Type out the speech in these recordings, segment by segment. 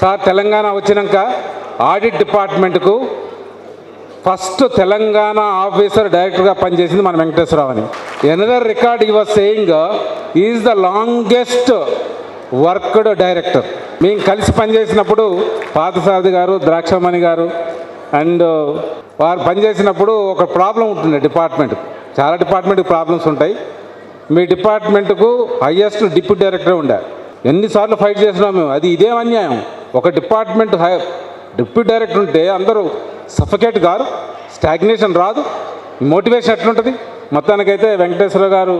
Sir Telangana వచ్చినాక audit డిపార్ట్మెంట్కు first Telangana officer డైరెక్టర్గా పనిచేసింది మన వెంకటేశ్వరరావు అని. Another record he was saying is the longest worked director మేము కలిసి పనిచేసినప్పుడు పాతసారథి గారు ద్రాక్షమణి గారు అండ్ వారు పనిచేసినప్పుడు ఒక ప్రాబ్లం ఉంటుంది డిపార్ట్మెంట్ చాలా డిపార్ట్మెంట్కి ప్రాబ్లమ్స్ ఉంటాయి. మీ డిపార్ట్మెంట్కు హయ్యెస్ట్ డిప్యూటీ డైరెక్టర్ ఉండే. ఎన్నిసార్లు ఫైట్ చేసినాం మేము? అది ఇదేం అన్యాయం. ఒక డిపార్ట్మెంట్ హై డిప్యూటీ డైరెక్టర్ ఉంటే అందరూ సఫకేట్ గారు స్టాగ్నేషన్ రాదు మోటివేషన్ ఎట్లుంటుంది? మొత్తానికైతే వెంకటేశ్వర గారు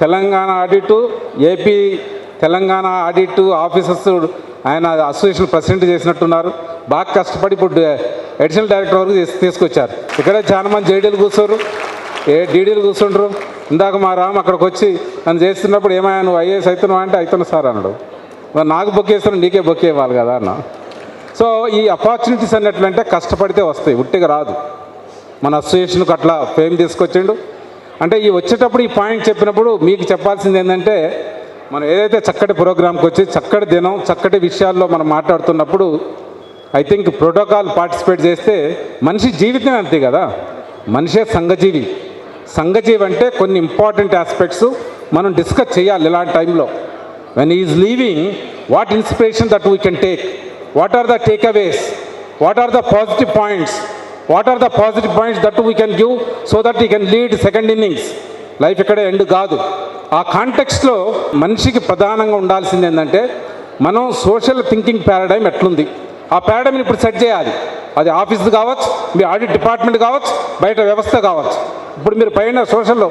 Telangana audit AP Telangana audit officers ఆయన అసోసియేషన్ ప్రెసిడెంట్ చేసినట్టున్నారు. బాగా కష్టపడి ఇప్పుడు అడిషనల్ డైరెక్టర్ వరకు తీసుకొచ్చారు. ఇక్కడే చాలా మంది జేడీలు కూర్చోరు. ఏ డీడీలు కూర్చుంటారు? ఇందాక మా రామ్ అక్కడికి వచ్చి నన్ను చేస్తున్నప్పుడు ఏమయ్యా నువ్వు ఐఏఎస్ అవుతున్నావు అంటే అవుతున్నా సార్ అన్నాడు. మరి నాకు బొక్ నీకే బొక్కే ఇవ్వాలి కదా అన్న. సో ఈ అపార్చునిటీస్ అన్నట్లంటే కష్టపడితే వస్తాయి ఉట్టిగా రాదు. మన అసోసియేషన్కి అట్లా ఫేమ్ తీసుకొచ్చిండు. అంటే ఈ వచ్చేటప్పుడు ఈ పాయింట్ చెప్పినప్పుడు మీకు చెప్పాల్సింది ఏంటంటే మనం ఏదైతే చక్కటి ప్రోగ్రామ్కి వచ్చి చక్కటి దినం చక్కటి విషయాల్లో మనం మాట్లాడుతున్నప్పుడు ఐ థింక్ ప్రోటోకాల్ పార్టిసిపేట్ చేస్తే మనిషి జీవితం అంతే కదా. మనిషే సంఘజీవి. సంఘజీవి అంటే కొన్ని ఇంపార్టెంట్ ఆస్పెక్ట్స్ మనం డిస్కస్ చేయాలి ఇలాంటి టైంలో when is leaving what inspiration that we can take what are the takeaways what are the positive points what are the positive points that we can give so that you can lead second innings life ఇక్కడ end కాదు. ఆ కాంటెక్స్లో మనిషికి ప్రధానంగా ఉండాల్సింది ఏంటంటే మనం social thinking paradigm ఎట్లుంది? ఆ పారాడైమ్ని ఇప్పుడు సెట్ చేయాలి. అది ఆఫీస్ కావచ్చు మీ ఆడిట్ డిపార్ట్మెంట్ కావచ్చు బయట వ్యవస్థ కావచ్చు. ఇప్పుడు మీరు పైన సోషల్లో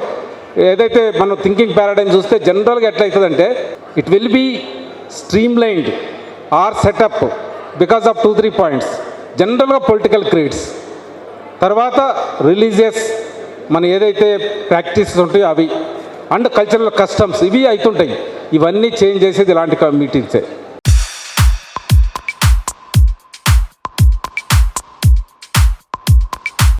ఏదైతే మనం థింకింగ్ పారాడైమ్ చూస్తే జనరల్గా ఎట్లయితుందంటే it will be streamlined or setup because of two three points జనరల్గా పొలిటికల్ క్రీడ్స్ తర్వాత రిలీజియస్ మన ఏదైతే ప్రాక్టీసెస్ ఉంటాయో అవి. అండ్ కల్చరల్ కస్టమ్స్ ఇవి అవుతుంటాయి. ఇవన్నీ చేంజ్ చేసేది ఇలాంటి మీటింగ్సే